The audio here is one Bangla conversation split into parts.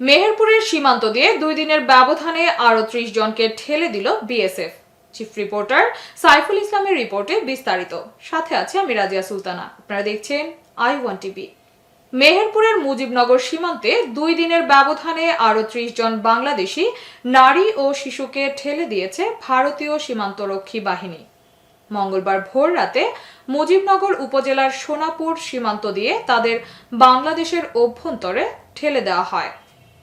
মেহেরপুরের সীমান্ত দিয়ে দুই দিনের ব্যবধানে আরও ত্রিশ জনকে ঠেলে দিল বিএসএফ। চিফ রিপোর্টার সাইফুল ইসলামের রিপোর্টে বিস্তারিত। সাথে আছে আমি রাজিয়া সুলতানা। আপনারা দেখছেন আই ওয়ান টিভি। মেহেরপুরের মুজিবনগর সীমান্তে দুই দিনের ব্যবধানে আরও ত্রিশ জন বাংলাদেশি নারী ও শিশুকে ঠেলে দিয়েছে ভারতীয় সীমান্তরক্ষী বাহিনী। মঙ্গলবার ভোর রাতে মুজিবনগর উপজেলার সোনাপুর সীমান্ত দিয়ে তাদের বাংলাদেশের অভ্যন্তরে ঠেলে দেওয়া হয়।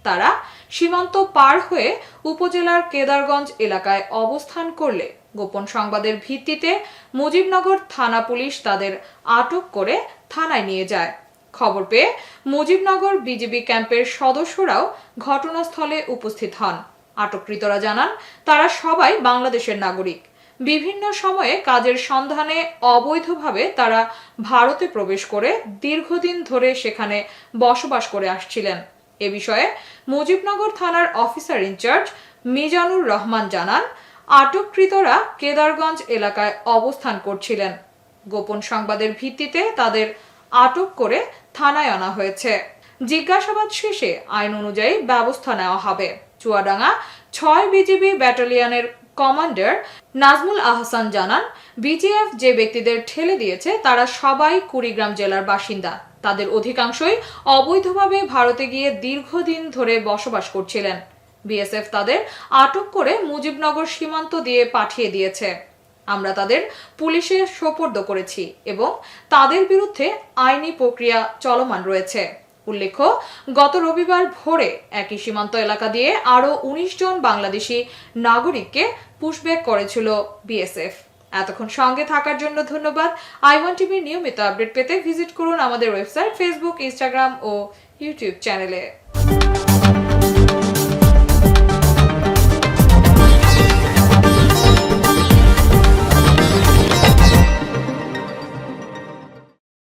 তারা সীমান্ত পার হয়ে উপজেলার কেদারগঞ্জ এলাকায় অবস্থান করলে। গোপন সংবাদের ভিত্তিতে মুজিবনগর থানা পুলিশ তাদের আটক করে থানায় নিয়ে যায়। খবর পেয়ে মুজিবনগর বিজিবি ক্যাম্পের সদস্যরাও ঘটনাস্থলে উপস্থিত হন। আটককৃতরা জানান, তারা সবাই বাংলাদেশের নাগরিক। বিভিন্ন সময়ে কাজের সন্ধানে অবৈধভাবে তারা ভারতে প্রবেশ করে দীর্ঘদিন ধরে সেখানে বসবাস করে আসছিলেন। এ বিষয়ে মুজিবনগর থানার অফিসার ইনচার্জ মিজানুর রহমান জানান, আটককৃতরা কেদারগঞ্জ এলাকায় অবস্থান করছিলেন। গোপন সংবাদের ভিত্তিতে তাদের আটক করে থানায় আনা হয়েছে। জিজ্ঞাসাবাদ শেষে আইন অনুযায়ী ব্যবস্থা নেওয়া হবে। চুয়াডাঙ্গা ছয় বিজিবি ব্যাটালিয়নের কমান্ডার নাজমুল আহসান জানান বিজিএফ যে ব্যক্তিদের ঠেলে দিয়েছে, তারা সবাই কুড়িগ্রাম জেলার বাসিন্দা। তাদের অধিকাংশই অবৈধভাবে ভারতে গিয়ে দীর্ঘদিন ধরে বসবাস করছিলেন। বিএসএফ তাদের আটক করে মুজিবনগর সীমান্ত দিয়ে পাঠিয়ে দিয়েছে। আমরা তাদের পুলিশে সোপর্দ করেছি এবং তাদের বিরুদ্ধে আইনি প্রক্রিয়া চলমান রয়েছে। উল্লেখ্য, গত রবিবার ভোরে একই সীমান্ত এলাকা দিয়ে আরও উনিশ জন বাংলাদেশি নাগরিককে পুশব্যাক করেছিল বিএসএফ। এতক্ষণ সঙ্গে থাকার জন্য ধন্যবাদ। আই ওয়ান টিভির নিয়মিত আপডেট পেতে ভিজিট করুন আমাদের ওয়েবসাইট, ফেসবুক, ইনস্টাগ্রাম ও ইউটিউব চ্যানেলে।